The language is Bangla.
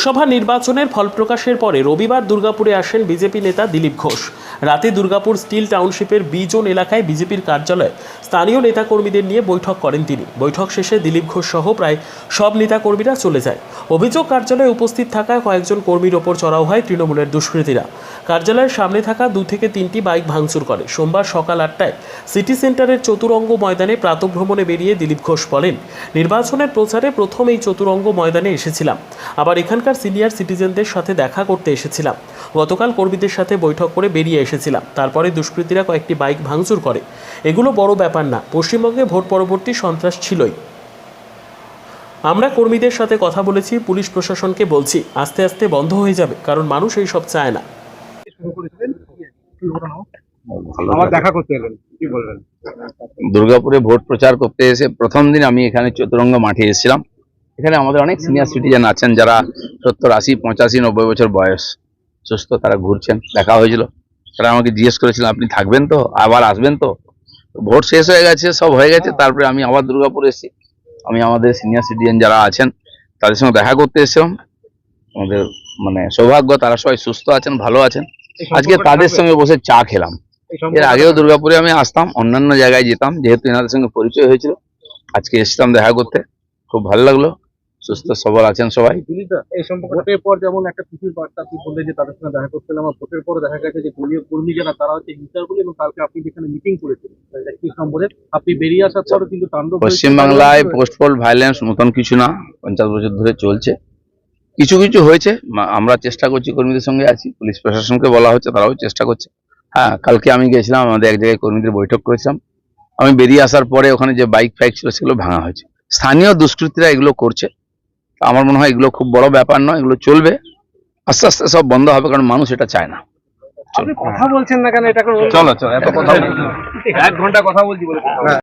লোকসভা নির্বাচনের ফলপ্রকাশের পরে রবিবার দুর্গাপুরে আসেন বিজেপি নেতা দিলীপ ঘোষ। রাতে দুর্গাপুর স্টিল টাউনশিপের বি জোন এলাকায় বিজেপির কার্যালয়ে স্থানীয় নেতাকর্মীদের নিয়ে বৈঠক করেন তিনি। বৈঠক শেষে দিলীপ ঘোষ সহ প্রায় সব নেতাকর্মীরা চলে যায়। অভিযোগ, কার্যালয়ে উপস্থিত থাকায় কয়েকজন কর্মীর ওপর চড়াও হয় তৃণমূলের দুষ্কৃতীরা। কার্যালয়ের সামনে থাকা দু থেকে তিনটি বাইক ভাঙচুর করে। সোমবার সকাল আটটায় সিটি সেন্টারের চতুরঙ্গ ময়দানে প্রাতভ্রমণে বেরিয়ে দিলীপ ঘোষ বলেন, নির্বাচনের প্রচারে প্রথম এই চতুরঙ্গ ময়দানে এসেছিলাম। আবার এখানকার সিনিয়র সিটিজেনদের সাথে দেখা করতে এসেছিলাম। গতকাল কর্মীদের সাথে বৈঠক করে বেরিয়ে এসেছিলাম। তারপরে দুষ্কৃতীরা কয়েকটি বাইক ভাঙচুর করে। এগুলো বড় ব্যাপার না পশ্চিমবঙ্গে ভোট পরবর্তী সন্ত্রাস ছিলই। আমরা কর্মীদের সাথে কথা বলেছি পুলিশ প্রশাসনকে বলছি আস্তে আস্তে বন্ধ হয়ে যাবে কারণ মানুষ এই সব চায় না। শুরু করেছিলেন কি ঘটনা ভালো আমার দেখা করতে এলেন কি বলবেন? দুর্গাপুরে ভোট প্রচার করতে এসে প্রথম দিন আমি এখানে চতুরঙ্গ মাঠে এসেছিলাম। এখানে আমাদের অনেক সিনিয়র সিটিজেন আছেন যারা সত্তর আশি পঁচাশি নব্বই বছর বয়স। সুস্থ তারা ঘুরছেন দেখা হয়েছিল। তারা আমাকে জিজ্ঞেস করেছিলেন আপনি থাকবেন তো? আবার আসবেন তো? তো ভোট শেষ হয়ে গেছে সব হয়ে গেছে। তারপরে আমি আবার দুর্গাপুর এসেছি। আমি আমাদের সিনিয়র সিটিজেন যারা আছেন তাদের সঙ্গে দেখা করতে এসেছিলাম। আমাদের মানে সৌভাগ্য তারা সবাই সুস্থ আছেন ভালো আছেন। আজকে তাদের সঙ্গে বসে চা খেলাম। এর আগেও দুর্গাপুরে আমি আসতাম অন্যান্য জায়গায় যেতাম যেহেতু এনাদের সঙ্গে পরিচয় হয়েছিল। আজকে এসেছিলাম দেখা করতে। খুব ভালো লাগল। সুস্থ সবল আছেন সবাই। এই সম্পর্ক ভোটের পর যেমন একটা খুশির বার্তা আপনি বললেন যে তাদের সঙ্গে দেখা করতে আর ভোটের পর দেখা গেছে যে দলীয় কর্মী যারা তারা হচ্ছে হিংসাগুলি এবং কালকে আপনি যেখানে মিটিং করেছিলেন একটি সম্বন্ধে আপনি বেরিয়ে আসার পরও কিন্তু তাণ্ডব পশ্চিমবাংলায় পোস্ট পোল ভায়োলেন্স নতুন কিছু না পঞ্চাশ বছর ধরে চলছে। কিছু কিছু হয়েছে আমরা চেষ্টা করছি কর্মীদের সঙ্গে আছি পুলিশ প্রশাসনকে বলা হচ্ছে তারাও চেষ্টা করছে। হ্যাঁ কালকে আমি গেছিলাম আমাদের এক জায়গায় কর্মীদের বৈঠক করেছিলাম। আমি বেরিয়ে আসার পরে ওখানে যে বাইক ফাইক ছিল সেগুলো ভাঙা হয়েছে। স্থানীয় দুষ্কৃতীরা এগুলো করছে। আমার মনে হয় এগুলো খুব বড় ব্যাপার নয় এগুলো চলবে। আস্তে আস্তে সব বন্ধ হবে কারণ মানুষ এটা চায় না। কথা বলছেন না কেন? এটা চলো চলো এত কথা এক ঘণ্টা কথা বলছি বলে।